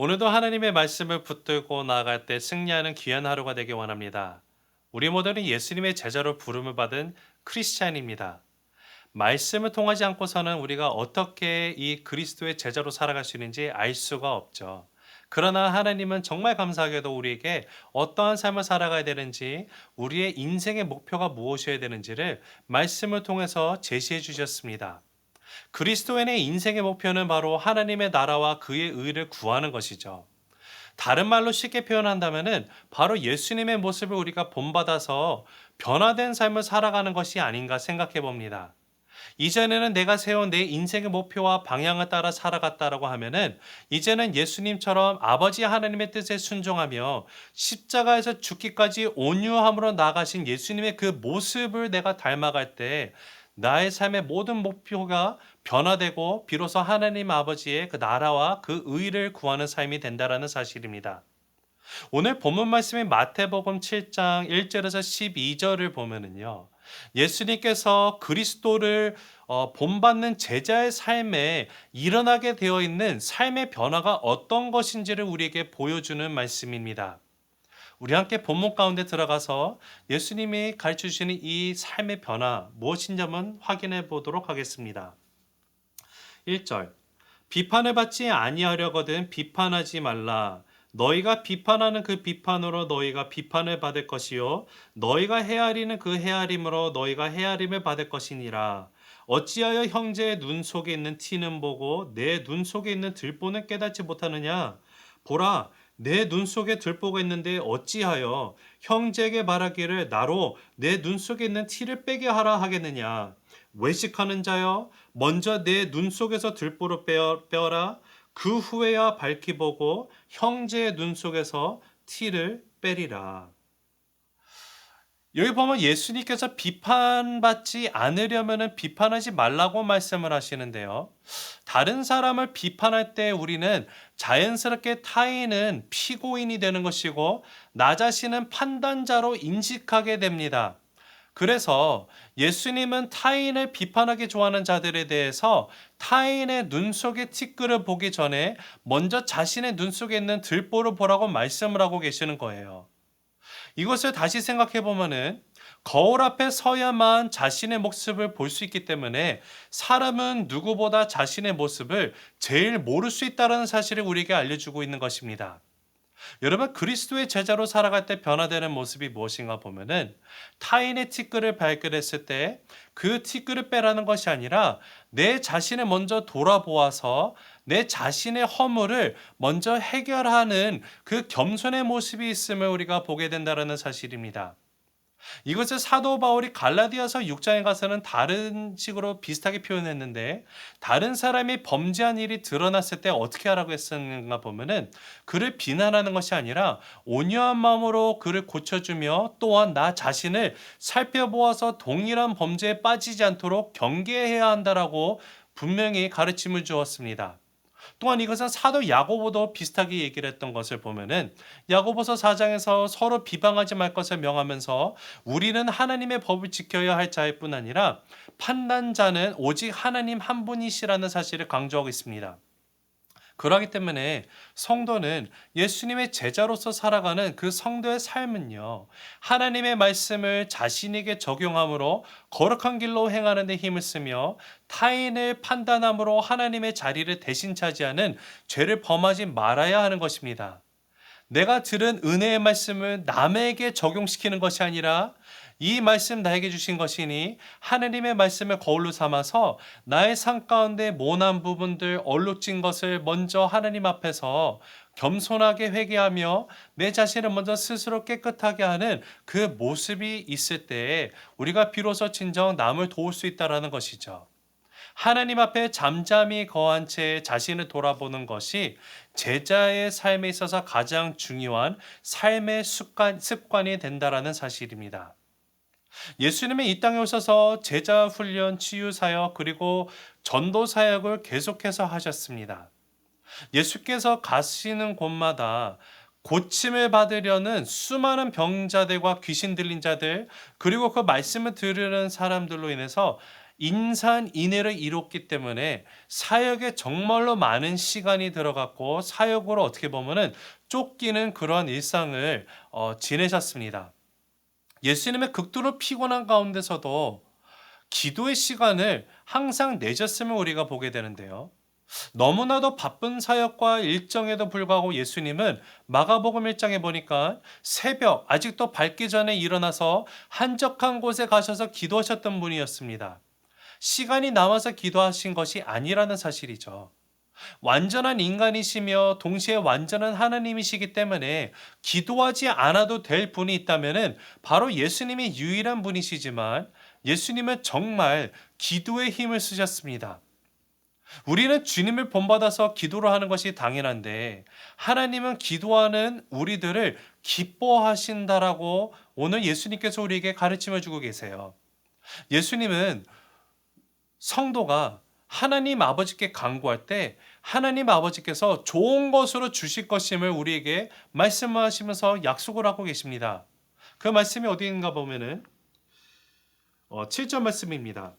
오늘도 하나님의 말씀을 붙들고 나아갈 때 승리하는 귀한 하루가 되길 원합니다. 우리 모두는 예수님의 제자로 부름을 받은 크리스찬입니다. 말씀을 통하지 않고서는 우리가 어떻게 이 그리스도의 제자로 살아갈 수 있는지 알 수가 없죠. 그러나 하나님은 정말 감사하게도 우리에게 어떠한 삶을 살아가야 되는지, 우리의 인생의 목표가 무엇이어야 되는지를 말씀을 통해서 제시해 주셨습니다. 그리스도인의 인생의 목표는 바로 하나님의 나라와 그의 의를 구하는 것이죠. 다른 말로 쉽게 표현한다면은 바로 예수님의 모습을 우리가 본받아서 변화된 삶을 살아가는 것이 아닌가 생각해 봅니다. 이전에는 내가 세운 내 인생의 목표와 방향을 따라 살아갔다라고 하면은 이제는 예수님처럼 아버지 하나님의 뜻에 순종하며 십자가에서 죽기까지 온유함으로 나가신 예수님의 그 모습을 내가 닮아갈 때 나의 삶의 모든 목표가 변화되고 비로소 하나님 아버지의 그 나라와 그 의를 구하는 삶이 된다라는 사실입니다. 오늘 본문 말씀인 마태복음 7장 1절에서 12절을 보면은요. 예수님께서 그리스도를 어, 본받는 제자의 삶에 일어나게 되어 있는 삶의 변화가 어떤 것인지를 우리에게 보여주는 말씀입니다. 우리 함께 본문 가운데 들어가서 예수님이 가르쳐 주시는 이 삶의 변화 무엇인지 한번 확인해 보도록 하겠습니다. 1절. 비판을 받지 아니하려거든 비판하지 말라. 너희가 비판하는 그 비판으로 너희가 비판을 받을 것이요. 너희가 헤아리는 그 헤아림으로 너희가 헤아림을 받을 것이니라. 어찌하여 형제의 눈 속에 있는 티는 보고 내 눈 속에 있는 들보는 깨닫지 못하느냐? 보라 내 눈 속에 들보가 있는데 어찌하여 형제에게 말하기를 나로 내 눈 속에 있는 티를 빼게 하라 하겠느냐 외식하는 자여 먼저 내 눈 속에서 들보를 빼어, 빼어라 그 후에야 밝히 보고 형제의 눈 속에서 티를 빼리라. 여기 보면 예수님께서 비판받지 않으려면 비판하지 말라고 말씀을 하시는데요. 다른 사람을 비판할 때 우리는 자연스럽게 타인은 피고인이 되는 것이고 나 자신은 판단자로 인식하게 됩니다. 그래서 예수님은 타인을 비판하기 좋아하는 자들에 대해서 타인의 눈 속에 티끌을 보기 전에 먼저 자신의 눈 속에 있는 들보를 보라고 말씀을 하고 계시는 거예요. 이것을 다시 생각해 보면은 거울 앞에 서야만 자신의 모습을 볼 수 있기 때문에 사람은 누구보다 자신의 모습을 제일 모를 수 있다는 사실을 우리에게 알려주고 있는 것입니다. 여러분 그리스도의 제자로 살아갈 때 변화되는 모습이 무엇인가 보면은 타인의 티끌을 발견했을 때 그 티끌을 빼라는 것이 아니라 내 자신을 먼저 돌아보아서 내 자신의 허물을 먼저 해결하는 그 겸손의 모습이 있음을 우리가 보게 된다는 사실입니다. 이것을 사도 바울이 갈라디아서 6장에 가서는 다른 식으로 비슷하게 표현했는데 다른 사람이 범죄한 일이 드러났을 때 어떻게 하라고 했었는가 보면은 그를 비난하는 것이 아니라 온유한 마음으로 그를 고쳐주며 또한 나 자신을 살펴보아서 동일한 범죄에 빠지지 않도록 경계해야 한다라고 분명히 가르침을 주었습니다. 또한 이것은 사도 야고보도 비슷하게 얘기를 했던 것을 보면은 야고보서 4장에서 서로 비방하지 말 것을 명하면서 우리는 하나님의 법을 지켜야 할 자일 뿐 아니라 판단자는 오직 하나님 한 분이시라는 사실을 강조하고 있습니다. 그러기 때문에 성도는 예수님의 제자로서 살아가는 그 성도의 삶은요, 하나님의 말씀을 자신에게 적용함으로 거룩한 길로 행하는 데 힘을 쓰며 타인을 판단함으로 하나님의 자리를 대신 차지하는 죄를 범하지 말아야 하는 것입니다. 내가 들은 은혜의 말씀을 남에게 적용시키는 것이 아니라 이 말씀 나에게 주신 것이니 하느님의 말씀을 거울로 삼아서 나의 삶 가운데 모난 부분들 얼룩진 것을 먼저 하느님 앞에서 겸손하게 회개하며 내 자신을 먼저 스스로 깨끗하게 하는 그 모습이 있을 때 우리가 비로소 진정 남을 도울 수 있다라는 것이죠. 하나님 앞에 잠잠히 거한 채 자신을 돌아보는 것이 제자의 삶에 있어서 가장 중요한 삶의 습관, 습관이 된다라는 사실입니다. 예수님이 이 땅에 오셔서 제자 훈련, 치유 사역, 그리고 전도 사역을 계속해서 하셨습니다. 예수께서 가시는 곳마다 고침을 받으려는 수많은 병자들과 귀신 들린 자들, 그리고 그 말씀을 들으는 사람들로 인해서 인산 인해를 이뤘기 때문에 사역에 정말로 많은 시간이 들어갔고 사역으로 어떻게 보면은 쫓기는 그런 일상을 어, 지내셨습니다. 예수님의 극도로 피곤한 가운데서도 기도의 시간을 항상 내셨음을 우리가 보게 되는데요. 너무나도 바쁜 사역과 일정에도 불구하고 예수님은 마가복음 1장에 보니까 새벽 아직도 밝기 전에 일어나서 한적한 곳에 가셔서 기도하셨던 분이었습니다. 시간이 남아서 기도하신 것이 아니라는 사실이죠. 완전한 인간이시며 동시에 완전한 하나님이시기 때문에 기도하지 않아도 될 분이 있다면은 바로 예수님이 유일한 분이시지만 예수님은 정말 기도의 힘을 쓰셨습니다. 우리는 주님을 본받아서 기도를 하는 것이 당연한데 하나님은 기도하는 우리들을 기뻐하신다라고 오늘 예수님께서 우리에게 가르침을 주고 계세요. 예수님은 성도가 하나님 아버지께 간구할 때 하나님 아버지께서 좋은 것으로 주실 것임을 우리에게 말씀하시면서 약속을 하고 계십니다. 그 말씀이 어디인가 보면은 어, 7절 말씀입니다.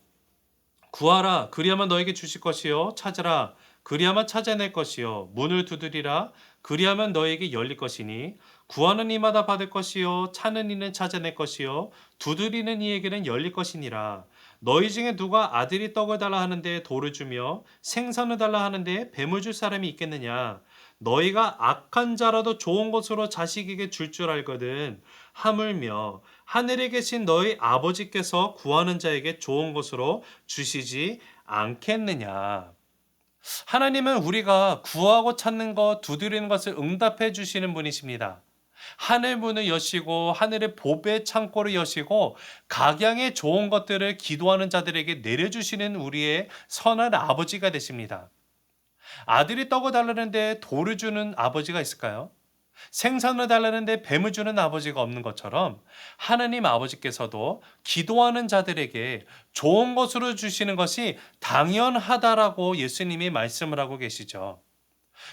구하라 그리하면 너에게 주실 것이요 찾으라 그리하면 찾아낼 것이요 문을 두드리라 그리하면 너에게 열릴 것이니 구하는 이마다 받을 것이요 찾는 이는 찾아낼 것이요 두드리는 이에게는 열릴 것이니라 너희 중에 누가 아들이 떡을 달라 하는데 돌을 주며 생선을 달라 하는데 뱀을 줄 사람이 있겠느냐 너희가 악한 자라도 좋은 것으로 자식에게 줄줄 알거든 하물며 하늘에 계신 너희 아버지께서 구하는 자에게 좋은 것으로 주시지 않겠느냐. 하나님은 우리가 구하고 찾는 것, 두드리는 것을 응답해 주시는 분이십니다. 하늘 문을 여시고 하늘의 보배 창고를 여시고 각양의 좋은 것들을 기도하는 자들에게 내려주시는 우리의 선한 아버지가 되십니다. 아들이 떡을 달라는데 돌을 주는 아버지가 있을까요? 생선을 달라는데 뱀을 주는 아버지가 없는 것처럼 하나님 아버지께서도 기도하는 자들에게 좋은 것으로 주시는 것이 당연하다라고 예수님이 말씀을 하고 계시죠.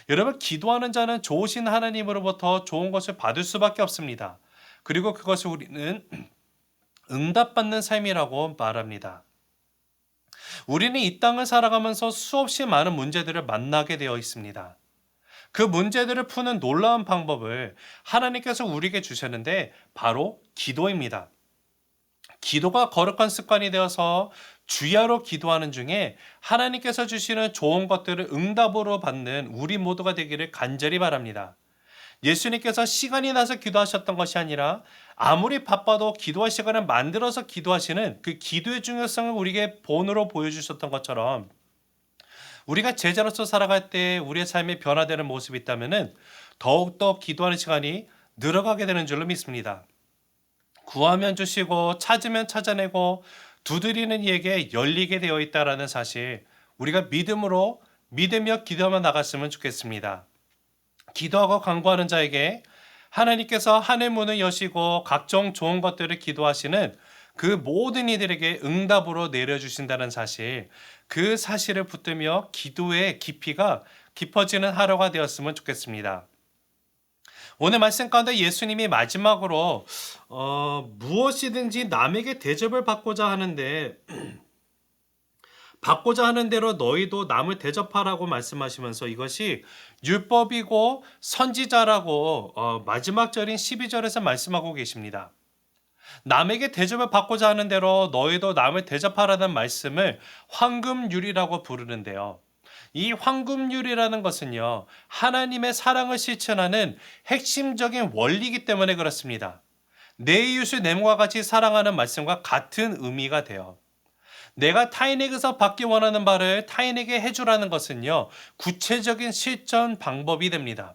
여러분, 기도하는 자는 좋으신 하나님으로부터 좋은 것을 받을 수밖에 없습니다. 그리고 그것을 우리는 응답받는 삶이라고 말합니다. 우리는 이 땅을 살아가면서 수없이 많은 문제들을 만나게 되어 있습니다. 그 문제들을 푸는 놀라운 방법을 하나님께서 우리에게 주셨는데 바로 기도입니다. 기도가 거룩한 습관이 되어서 주야로 기도하는 중에 하나님께서 주시는 좋은 것들을 응답으로 받는 우리 모두가 되기를 간절히 바랍니다. 예수님께서 시간이 나서 기도하셨던 것이 아니라 아무리 바빠도 기도할 시간을 만들어서 기도하시는 그 기도의 중요성을 우리에게 본으로 보여주셨던 것처럼 우리가 제자로서 살아갈 때 우리의 삶이 변화되는 모습이 있다면은 더욱더 기도하는 시간이 늘어가게 되는 줄로 믿습니다. 구하면 주시고 찾으면 찾아내고 두드리는 이에게 열리게 되어 있다라는 사실 우리가 믿음으로 믿으며 기도하며 나갔으면 좋겠습니다. 기도하고 간구하는 자에게 하나님께서 하늘 문을 여시고 각종 좋은 것들을 기도하시는 그 모든 이들에게 응답으로 내려주신다는 사실, 그 사실을 붙들며 기도의 깊이가 깊어지는 하루가 되었으면 좋겠습니다. 오늘 말씀 가운데 예수님이 마지막으로 어, 무엇이든지 남에게 대접을 받고자 하는데 받고자 하는 대로 너희도 남을 대접하라고 말씀하시면서 이것이 율법이고 선지자라고 어, 마지막 절인 12절에서 말씀하고 계십니다. 남에게 대접을 받고자 하는 대로 너희도 남을 대접하라는 말씀을 황금률이라고 부르는데요. 이 황금률이라는 것은요, 하나님의 사랑을 실천하는 핵심적인 원리이기 때문에 그렇습니다. 내 이웃을 내 몸과 같이 사랑하는 말씀과 같은 의미가 돼요. 내가 타인에게서 받기 원하는 바를 타인에게 해주라는 것은요, 구체적인 실천 방법이 됩니다.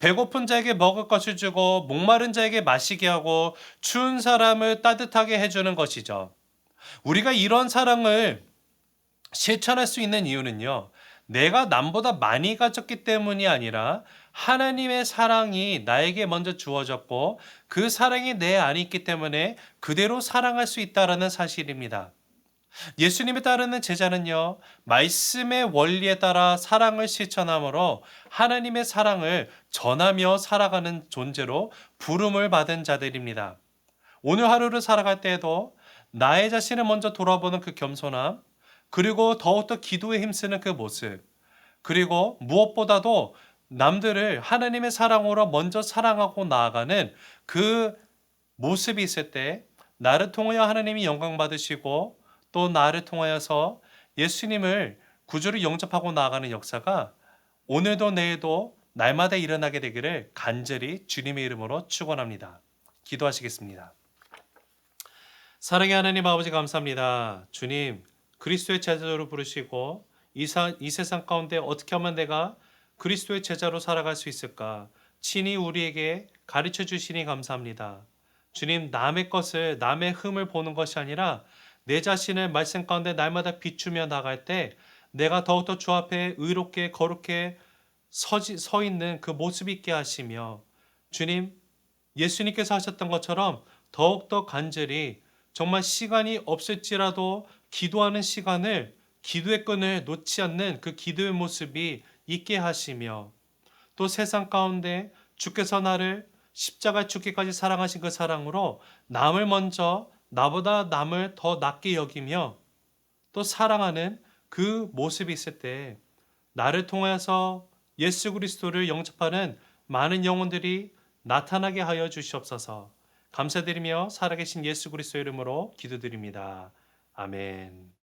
배고픈 자에게 먹을 것을 주고 목마른 자에게 마시게 하고 추운 사람을 따뜻하게 해주는 것이죠. 우리가 이런 사랑을 실천할 수 있는 이유는요. 내가 남보다 많이 가졌기 때문이 아니라 하나님의 사랑이 나에게 먼저 주어졌고 그 사랑이 내 안에 있기 때문에 그대로 사랑할 수 있다라는 사실입니다. 예수님에 따르는 제자는요, 말씀의 원리에 따라 사랑을 실천함으로 하나님의 사랑을 전하며 살아가는 존재로 부름을 받은 자들입니다. 오늘 하루를 살아갈 때에도 나의 자신을 먼저 돌아보는 그 겸손함, 그리고 더욱더 기도에 힘쓰는 그 모습, 그리고 무엇보다도 남들을 하나님의 사랑으로 먼저 사랑하고 나아가는 그 모습이 있을 때 나를 통하여 하나님이 영광 받으시고 또 나를 통하여서 예수님을 구주를 영접하고 나아가는 역사가 오늘도 내일도 날마다 일어나게 되기를 간절히 주님의 이름으로 축원합니다. 기도하시겠습니다. 사랑의 하나님 아버지 감사합니다. 주님 그리스도의 제자로 부르시고 이, 사, 이 세상 가운데 어떻게 하면 내가 그리스도의 제자로 살아갈 수 있을까? 친히 우리에게 가르쳐 주시니 감사합니다. 주님 남의 것을 남의 흠을 보는 것이 아니라 내 자신을 말씀 가운데 날마다 비추며 나갈 때 내가 더욱더 주 앞에 의롭게 거룩해 서지, 서 있는 그 모습 있게 하시며 주님 예수님께서 하셨던 것처럼 더욱더 간절히 정말 시간이 없을지라도 기도하는 시간을 기도의 끈을 놓지 않는 그 기도의 모습이 있게 하시며 또 세상 가운데 주께서 나를 십자가 죽기까지 사랑하신 그 사랑으로 남을 먼저 나보다 남을 더 낫게 여기며 또 사랑하는 그 모습이 있을 때 나를 통하여서 예수 그리스도를 영접하는 많은 영혼들이 나타나게 하여 주시옵소서. 감사드리며 살아계신 예수 그리스도 이름으로 기도드립니다. 아멘.